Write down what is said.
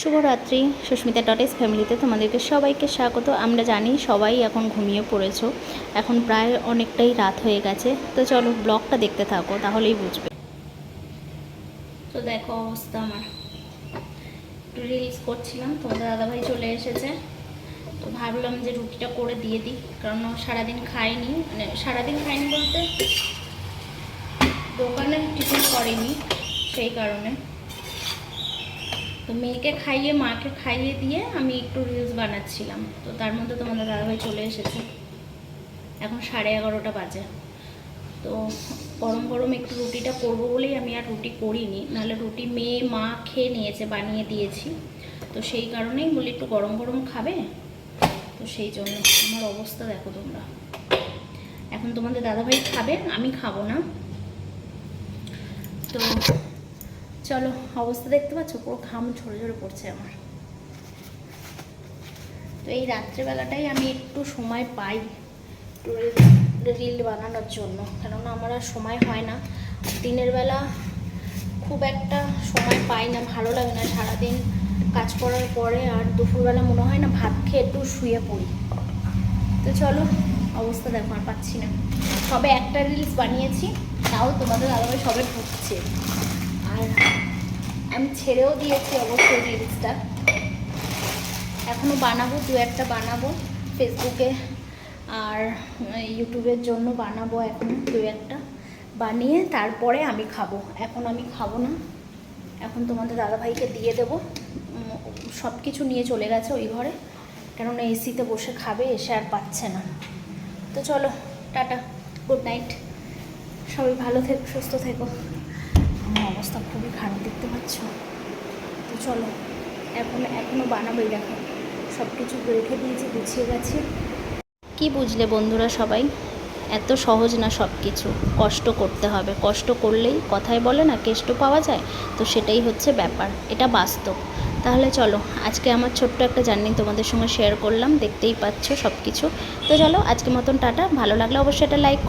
শুভরাত্রি, সুস্মিতা ডটেস ফ্যামিলিতে তোমাদেরকে সবাইকে স্বাগত। আমরা জানি সবাই এখন ঘুমিয়ে পড়েছো। এখন প্রায় অনেকটাই রাত হয়ে গেছে। তো চলো ব্লগটা দেখতে থাকো, তাহলেই বুঝবে। তো দেখো অবস্থা আমার। একটু রিলস করছিলাম, তোমাদের দাদাভাই চলে এসেছে। তো ভাবলাম যে রুটিটা করে দিয়ে দিই, কারণ সারাদিন খাইনি মানে সারাদিন খাইনি বলতে দোকানে টিফিন করেনি, সেই কারণে। তো মেয়েকে খাইয়ে, মাকে খাইয়ে দিয়ে আমি একটু রিলস বানাচ্ছিলাম। তো তার মধ্যে তোমাদের দাদাভাই চলে এসেছে। এখন সাড়ে এগারোটা বাজে। তো গরম গরম একটু রুটিটা করব বলেই আমি আর রুটি করিনি। নাহলে রুটি মেয়ে, মা খেয়ে নিয়েছে, বানিয়ে দিয়েছি। তো সেই কারণেই বলি একটু গরম গরম খাবে? তো সেই জন্য আমার অবস্থা দেখো তোমরা। এখন তোমাদের দাদাভাই খাবে, আমি খাব না। তো চলো, অবস্থা দেখতে পাচ্ছ? পুরো ঘাম ঝরে ঝরে পড়ছে আমার। তো এই রাত্রেবেলাটাই আমি একটু সময় পাই রিল বানানোর জন্য। কেননা আমার আর সময় হয় না। দিনের বেলা খুব একটা সময় পাই না, ভালো লাগে না। সারাদিন কাজ করার পরে আর দুপুরবেলা মনে হয় না ভাত খেয়ে একটু শুয়ে পড়ি। তো চলো, অবস্থা দেখো, আর পাচ্ছি না। সবে একটা রিলস বানিয়েছি, তাও তোমাদের আলাদা সবে ঢুকছে আর আমি ছেড়েও দিয়েছি অবশ্যই রিলসটা। এখনও বানাবো, দু একটা বানাবো ফেসবুকে আর ইউটিউবের জন্য বানাবো এখন দু একটা। বানিয়ে তারপরে আমি খাব। এখন আমি খাব না। এখন তোমাদের দাদাভাইকে দিয়ে দেবো। সব কিছু নিয়ে চলে গেছে ওই ঘরে। কেননা এসিতে বসে খাবে, এসে আর পাচ্ছে না। তো চলো, টাটা, গুড নাইট। সবাই ভালো থেকো, সুস্থ থেকো। অবস্থা খুবই খারাপ, দেখতে পাচ্ছ? তো চলো, এখন এখনও বানাবোই, দেখো। সব কিছু রেখে দিয়েছি, গুছিয়ে গেছে। কি বুঝলে বন্ধুরা সবাই? এত সহজ না সব কিছু কষ্ট করতে হবে। কষ্ট করলেই কথায় বলে না, কেষ্ট পাওয়া যায়? তো সেটাই হচ্ছে ব্যাপার। এটা বাস্তব। তাহলে চলো, আজকে আমার ছোট্ট একটা জার্নি তোমাদের সঙ্গে শেয়ার করলাম। দেখতেই পাচ্ছ সব কিছু তো চলো আজকে মতন টাটা। ভালো লাগলে অবশ্যই এটা লাইক